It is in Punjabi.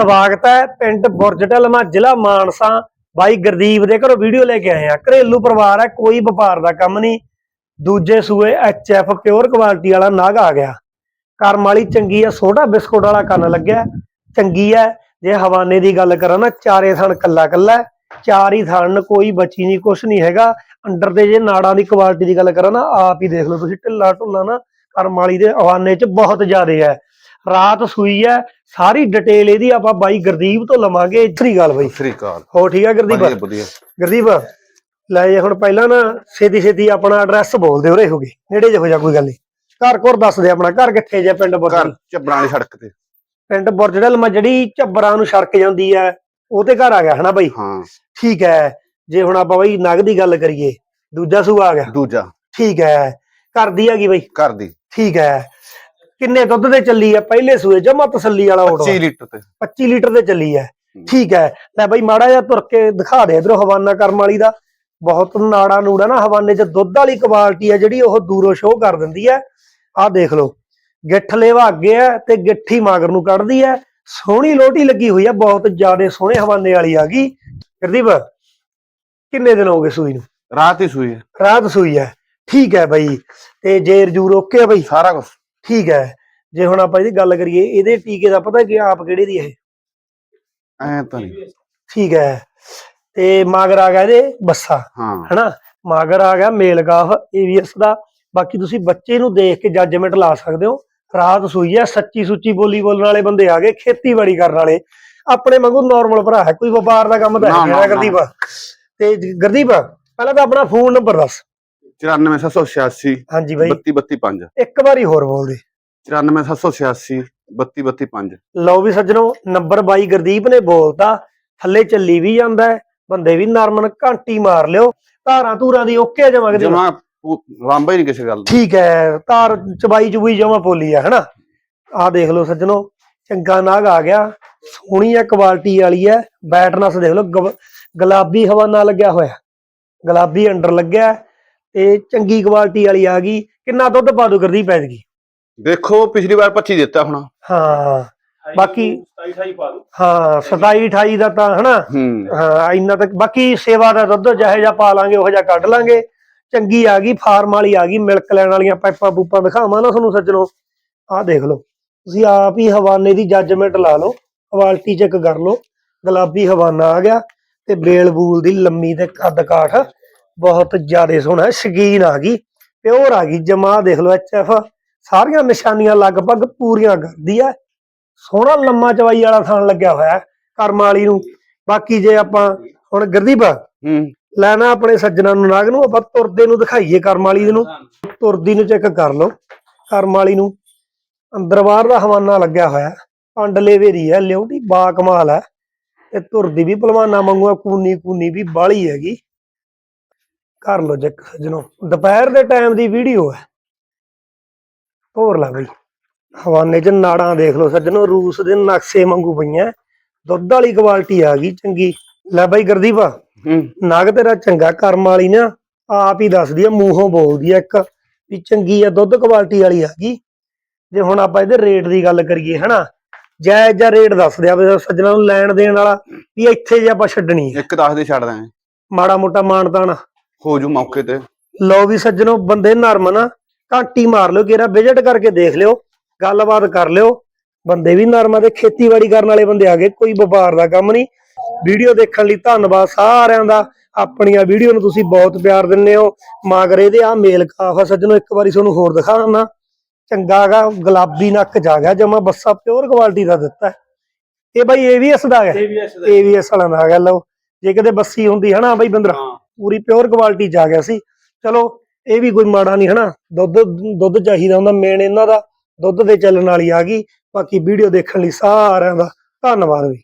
ਸਵਾਗਤ ਹੈ ਪਿੰਡ ਬੁਰਜਟਲਮਾ ਜ਼ਿਲ੍ਹਾ ਮਾਨਸਾ। ਬਾਈ ਗੁਰਦੀਪ ਦੇ ਘਰੋਂ ਵੀਡੀਓ ਲੈ ਕੇ ਆਏ ਆ ਘਰੇਲੂ ਪਰਿਵਾਰ ਹੈ, ਕੋਈ ਵਪਾਰ ਦਾ ਕੰਮ ਨਹੀਂ। ਦੂਜੇ ਸੂਏ ਐਚਐਫ ਪਿਓਰ ਕੁਆਲਿਟੀ ਵਾਲਾ ਨਾਗ ਆ ਗਿਆ। ਕਰਮ ਵਾਲੀ ਚੰਗੀ ਆ ਛੋਟਾ ਬਿਸਕੁਟ ਵਾਲਾ ਕੰਨ ਲੱਗਿਆ। ਚੰਗੀ ਹੈ, ਜੇ ਹਵਾਨੇ ਦੀ ਗੱਲ ਕਰਾਂ ਨਾ, ਚਾਰੇ ਥਣ ਕੱਲਾ ਕੱਲਾ ਚਾਰ ਹੀ ਥਣ, ਕੋਈ ਬਚੀ ਨਹੀਂ, ਕੁਛ ਨਹੀਂ ਹੈਗਾ। ਅੰਡਰ ਦੇ ਜੇ ਨਾੜਾਂ ਦੀ ਕੁਆਲਿਟੀ ਦੀ ਗੱਲ ਕਰਾਂ ਨਾ, ਆਪ ਹੀ ਦੇਖ ਲਓ ਤੁਸੀਂ, ਢਿੱਲਾ ਢੁੱਲਾ ਨਾ। ਕਰਮ ਵਾਲੀ ਦੇ ਹਵਾਨੇ 'ਚ ਬਹੁਤ ਜ਼ਿਆਦਾ ਹੈ। ਰਾਤ ਸੂਈ ਹੈ ਸਾਰੀ ਡਿਟੇਲ ਇਹਦੀ ਆਪਾਂ ਬਾਈ ਗੁਰਦੀਪ ਤੋਂ ਲਵਾਂਗੇ। ਇਤਰੀ ਗੱਲ ਬਾਈ। ਸ੍ਰੀ ਅਕਾਲ। ਹੋ ਠੀਕ ਹੈ ਗੁਰਦੀਪ? ਵਧੀਆ ਵਧੀਆ। ਗੁਰਦੀਪ ਲੈ ਜੇ ਹੁਣ ਪਹਿਲਾਂ ਨਾ ਛੇਤੀ ਛੇਤੀ ਆਪਣਾ ਐਡਰੈਸ ਬੋਲ ਦਿਓ ਰੇ ਹੋਗੇ ਨੇੜੇ ਜਿਹੋ ਜਾ ਕੋਈ ਗੱਲ ਨਹੀਂ। ਘਰ ਘਰ ਦੱਸ ਦੇ ਆਪਣਾ ਘਰ ਕਿੱਥੇ ਜੇ ਪਿੰਡ ਘਰ ਬੁਰਜਲ ਚੱਬਰਾਂ ਵਾਲੀ ਸੜਕ ਤੇ। ਪਿੰਡ ਬੁਰਜਲ ਮਾ ਜਿਹੜੀ ਝੱਬਰਾਂ ਨੂੰ ਸੜਕ ਜਾਂਦੀ ਹੈ ਉਹ ਤੇ ਘਰ ਆ ਗਿਆ ਹਨਾ ਬਾਈ? ਹਾਂ। ਠੀਕ ਹੈ। ਜੇ ਹੁਣ ਆਪਾਂ ਬਾਈ ਨਗ ਦੀ ਗੱਲ ਕਰੀਏ ਦੂਜਾ ਸੂ ਆ ਗਿਆ। ਦੂਜਾ। ਠੀਕ ਹੈ। ਘਰ ਦੀ ਹੈਗੀ ਬਾਈ? ਘਰ ਦੀ। ਠੀਕ ਹੈ। ਕਿੰਨੇ ਦੁੱਧ ਦੇ ਚੱਲੀ ਹੈ ਪਹਿਲੇ ਸੂਏ ਜਮਾ ਤਸੱਲੀ ਵਾਲਾ ਓਟ 25 ਲੀਟਰ ਤੇ। 25 ਲੀਟਰ ਦੇ ਚੱਲੀ ਹੈ। ਠੀਕ ਹੈ ਲੈ ਬਾਈ ਮਾੜਾ ਜਿਹਾ ਤੁਰ ਕੇ ਦਿਖਾ ਦੇ ਇਧਰੋਂ ਹਵਾਨਾ ਕਰਮ ਵਾਲੀ ਦਾ। ਬਹੁਤ ਨਾੜਾ ਨੂੜਾ ਨਾ ਹਵਾਨੇ 'ਚ। ਦੁੱਧ ਵਾਲੀ ਕੁਆਲਿਟੀ ਹੈ ਜਿਹੜੀ ਉਹ ਦੂਰੋਂ ਸ਼ੋਅ ਕਰ ਦਿੰਦੀ ਹੈ ਆਹ ਦੇਖ ਲਓ। ਗਿੱਠ ਲੇਵਾ ਅੱਗੇ ਹੈ ਤੇ ਗਿੱਠੀ ਮਾਗਰ ਨੂੰ ਕੱਢਦੀ ਹੈ ਸੋਹਣੀ ਲੋਟੀ ਲੱਗੀ ਹੋਈ ਹੈ ਬਹੁਤ ਜ਼ਿਆਦੇ ਸੋਹਣੇ ਹਵਾਨੇ ਵਾਲੀ ਆ ਗਈ। ਗੁਰਦੀਪ ਕਿੰਨੇ ਦਿਨ ਹੋ ਗਏ ਸੂਈ ਨੂੰ? ਰਾਤ ਹੀ ਸੂਈ ਹੈ ਰਾਤ ਸੂਈ ਹੈ ਠੀਕ ਹੈ ਬਾਈ। ਤੇ ਜੇ ਰਜੂਰ ਓਕੇ ਆ ਬਾਈ? ਸਾਰਾ ਕੁਝ ਠੀਕ ਹੈ। ਜੇ ਹੁਣ ਆਪਾਂ ਇਹਦੀ ਗੱਲ ਕਰੀਏ ਇਹਦੇ ਟੀਕੇ ਦਾ ਪਤਾ ਕਿ ਆਪ ਕਿਹੜੇ ਦੀ ਇਹ? ਐ ਤਾਂ ਨਹੀਂ। ਠੀਕ ਹੈ। ਤੇ ਮਾਗਰ ਆ ਗਿਆ ਇਹਦੇ ਬੱਸਾ ਹਾਂ। ਹਨਾ? ਮਾਗਰ ਆ ਗਿਆ ਮੇਲ ਗਾਫ ਏਵੀਐਸ ਦਾ। ਬਾਕੀ ਤੁਸੀਂ ਬੱਚੇ ਨੂੰ ਦੇਖ ਕੇ ਜੱਜਮੈਂਟ ਲਾ ਸਕਦੇ ਹੋ। ਰਾਤ ਸੂਈ ਹੈ ਸੱਚੀ ਸੁੱਚੀ ਬੋਲੀ ਬੋਲਣ ਵਾਲੇ ਬੰਦੇ ਆ ਗਏ ਖੇਤੀਬਾੜੀ ਕਰਨ ਵਾਲੇ। ਆਪਣੇ ਵਾਂਗੂ ਨਾਰਮਲ ਭਰਾ ਹੈ ਕੋਈ ਵਪਾਰ ਦਾ ਕੰਮ ਤਾਂ ਹੈ ਨਾ, ਨਹੀਂ ਨਾ। ਗੁਰਦੀਪ। ਤੇ ਗੁਰਦੀਪ ਪਹਿਲਾਂ ਤਾਂ ਆਪਣਾ ਫੋਨ ਨੰਬਰ ਦੱਸ। 94786 ਹਾਂਜੀ ਬਾਈ। 32725 ਇੱਕ ਵਾਰੀ ਹੋਰ ਬੋਲ ਦੇ। 94786 32725 ਲਓ ਵੀ ਸੱਜਣੋ ਨੰਬਰ ਬਾਈ ਗੁਰਦੀਪ ਨੇ ਬੋਲਤਾ ਥੱਲੇ ਚੱਲੀ ਵੀ ਜਾਂਦਾ ਬੰਦੇ ਵੀ ਨਰਮਨ ਘੰਟੀ ਮਾਰ ਲਿਓ ਧਾਰਾਂ ਧੂਰਾਂ ਦੀ ਓਕੇ ਜਮਾ ਕੇ ਜਮਾ ਲਾਂਬਾ ਹੀ ਨਹੀਂ ਕਿਸੇ ਗੱਲ ਦਾ। ਠੀਕ ਹੈ ਧਾਰ ਚਬਾਈ ਚੁਬਈ ਜਮਾ ਪੋਲੀ ਆ ਹਨਾ? ਆਹ ਦੇਖ ਲਓ ਸੱਜਣੋ ਚੰਗਾ ਨਾਗ ਆ ਗਿਆ ਸੋਹਣੀ ਆ ਕੁਆਲਿਟੀ ਵਾਲੀ ਹੈ ਬੈਟਨਸ ਦੇਖ ਲਓ ਗੁਲਾਬੀ ਹਵਾਨਾ ਲੱਗਿਆ ਹੋਇਆ ਗੁਲਾਬੀ ਅੰਡਰ ਲੱਗਿਆ ਤੇ ਚੰਗੀ ਕੁਆਲਿਟੀ ਵਾਲੀ ਆ ਗਈ ਕਿੰਨਾ ਦੁੱਧ ਪਾ ਦੂ ਕਰਦੀ ਪੈ ਗਈ ਦੇਖੋ ਪਿਛਲੀ ਵਾਰ 25 ਦਿੱਤਾ ਹੁਣ। ਹਾਂ ਬਾਕੀ 27 28 ਪਾ ਦੋ ਹਾਂ 27 28 ਦਾ ਤਾਂ ਹਨਾ? ਹੂੰ। ਇੰਨਾ ਤੱਕ ਬਾਕੀ ਸੇਵਾ ਦਾ ਦੁੱਧ ਜਿਹੋ ਜਿਹਾ ਪਾ ਲਾਂਗੇ ਉਹ ਜਿਹਾ ਕੱਢ ਲਾਂਗੇ। ਚੰਗੀ ਆ ਗਈ ਫਾਰਮ ਵਾਲੀ ਆ ਗਈ ਮਿਲਕ ਲੈਣ ਵਾਲੀਆਂ ਪਾਈਪਾਂ ਪੂਪਾਂ ਦਿਖਾਵਾਂ ਨਾ ਤੁਹਾਨੂੰ ਸੱਜਣੋ। ਆਹ ਦੇਖ ਲਓ ਤੁਸੀਂ ਆਪ ਹੀ ਹਵਾਨੇ ਦੀ ਜੱਜਮੈਂਟ ਲਾ ਲਓ ਕੁਆਲਿਟੀ ਚੈੱਕ ਕਰ ਲਓ। ਗੁਲਾਬੀ ਹਵਾਨਾ ਆ ਗਿਆ ਤੇ ਬੇਲ ਬੂਲ ਦੀ ਲੰਮੀ ਤੇ ਕੱਦ ਕਾਠ। ਬਹੁਤ ਜ਼ਿਆਦਾ ਸੋਹਣਾ। ਸ਼ਕੀਨ ਆ ਗਈ ਪਿਓਰ ਆ ਗਈ ਜਮਾ ਦੇਖ ਲਓ ਐਚਐਫ ਸਾਰੀਆਂ ਨਿਸ਼ਾਨੀਆਂ ਲਗਭਗ ਪੂਰੀਆਂ ਕਰਦੀ ਹੈ ਸੋਹਣਾ ਲੰਮਾ ਚਵਾਈ ਵਾਲਾ ਥਾਣ ਲੱਗਿਆ ਹੋਇਆ ਕਰਮ ਵਾਲੀ ਨੂੰ। ਬਾਕੀ ਜੇ ਆਪਾਂ ਹੁਣ ਗੁਰਦੀਪ ਹੂੰ। ਲੈਣਾ ਆਪਣੇ ਸੱਜਣਾ ਨੂੰ ਨਾਗ ਨੂੰ ਆਪਾਂ ਤੁਰਦੇ ਨੂੰ ਦਿਖਾਈਏ ਕਰਮ ਵਾਲੀ ਨੂੰ। ਤੁਰਦੀ ਨੂੰ ਚੈੱਕ ਕਰ ਲਓ ਕਰਮ ਵਾਲੀ ਨੂੰ। ਅੰਦਰ ਬਾਹਰ ਦਾ ਹਵਾਨਾ ਲੱਗਿਆ ਹੋਇਆ ਪੰਡ ਲੇਵੇਰੀ ਹੈ ਲਿਉਟੀ ਬਾ ਕਮਾਲ ਹੈ। ਤੇ ਤੁਰਦੀ ਵੀ ਭਲਵਾਨਾ ਵਾਂਗੂ ਕੂਨੀ ਕੂਨੀ ਵੀ ਬਾਲੀ ਹੈਗੀ। ਕਰ ਲਓ ਚੈੱਕ ਸੱਜਣੋ। ਦੁਪਹਿਰ ਦੇ ਟਾਈਮ ਦੀ ਵੀਡੀਓ ਹੈ। ਹੋਰ ਲਾ ਬਈ। ਹਵਾਨੇ 'ਚ ਨਾੜਾਂ ਦੇਖ ਲਓ ਸੱਜਣੋ ਰੂਸ ਦੇ ਨਕਸ਼ੇ ਵਾਂਗੂ ਪਈਆਂ। ਦੁੱਧ ਵਾਲੀ ਕੁਆਲਿਟੀ ਆ ਗਈ ਚੰਗੀ। ਲੈ ਬਾਈ ਗੁਰਦੀਪ ਹੂੰ। ਨਗ ਤੇਰਾ ਚੰਗਾ ਕਰਮ ਵਾਲੀ ਨਾ ਆਪ ਹੀ ਦੱਸਦੀ ਆ ਮੂੰਹੋਂ ਬੋਲਦੀ ਆ ਇੱਕ ਵੀ ਚੰਗੀ ਆ ਦੁੱਧ ਕੁਆਲਿਟੀ ਵਾਲੀ ਆ ਗਈ। ਜੇ ਹੁਣ ਆਪਾਂ ਇਹਦੇ ਰੇਟ ਦੀ ਗੱਲ ਕਰੀਏ ਹਨਾ? ਜਾਇਜ਼ ਜਾਂ ਰੇਟ ਦੱਸ ਦਿਆ ਵੀ ਸੱਜਣਾ ਨੂੰ ਲੈਣ ਦੇਣ ਵਾਲਾ ਵੀ ਇੱਥੇ ਜੇ ਆਪਾਂ ਛੱਡਣੀ ਹੈ ਇੱਕ 10 ਦੇ ਛੱਡ ਮਾੜਾ ਮੋਟਾ ਮਾਨਤਾਨ ਹੋ ਜੂ ਮੌਕੇ ਤੇ। ਲਓ ਵੀ ਸੱਜਣੋ ਬੰਦੇ ਨਰਮ ਨਾ। ਘਾਟੀ ਮਾਰ ਲਿਓ ਕਿਹੜਾ ਵਿਜ਼ਿਟ ਕਰਕੇ ਦੇਖ ਲਿਓ ਗੱਲਬਾਤ ਕਰ ਲਿਓ। ਬੰਦੇ ਵੀ ਨਰਮ ਆ ਤੇ ਖੇਤੀਬਾੜੀ ਕਰਨ ਵਾਲੇ ਬੰਦੇ ਆ ਗਏ ਕੋਈ ਵਪਾਰ ਦਾ ਕੰਮ ਨਹੀਂ। ਵੀਡੀਓ ਦੇਖਣ ਲਈ ਧੰਨਵਾਦ ਸਾਰਿਆਂ ਦਾ। ਆਪਣੀਆਂ ਵੀਡੀਓ ਨੂੰ ਤੁਸੀਂ ਬਹੁਤ ਪਿਆਰ ਦਿੰਦੇ ਹੋ। ਮਾਗਰ ਇਹਦੇ ਆ ਮੇਲ ਕਾਫਾ ਸੱਜਣੋ ਇੱਕ ਵਾਰੀ ਤੁਹਾਨੂੰ ਹੋਰ ਦਿਖਾ ਦਿੰਦਾ। ਚੰਗਾ ਗਾ ਗੁਲਾਬੀ ਨੱਕ ਜਾ ਗਿਆ ਜਮਾ ਬੱਸਾ ਪਿਓਰ ਕੁਆਲਿਟੀ ਦਾ ਦਿੱਤਾ। ਇਹ ਬਾਈ ਏਵੀਐਸ ਦਾ ਹੈ। ਏਵੀਐਸ ਵਾਲਾ ਦਾ ਆ ਗਿਆ ਲਓ। ਜੇ ਕਿਤੇ ਬੱਸੀ ਹੁੰਦੀ ਹਨਾ ਬਾਈ ਬੰਦਰਾ। ਹਾਂ ਪੂਰੀ ਪਿਓਰ ਕੁਆਲਿਟੀ ਚ ਆ ਗਿਆ ਸੀ। ਚਲੋ, ਇਹ ਵੀ ਕੋਈ ਮਾੜਾ ਨਹੀਂ ਹਨਾ। ਦੁੱਧ ਦੁੱਧ ਚਾਹੀਦਾ ਹੁੰਦਾ ਮੇਨ ਇਹਨਾਂ ਦਾ। ਦੁੱਧ ਦੇ ਚੱਲਣ ਵਾਲੀ ਆ ਗਈ। ਬਾਕੀ ਵੀਡੀਓ ਦੇਖਣ ਲਈ ਸਾਰਿਆਂ ਦਾ ਧੰਨਵਾਦ ਵੀ।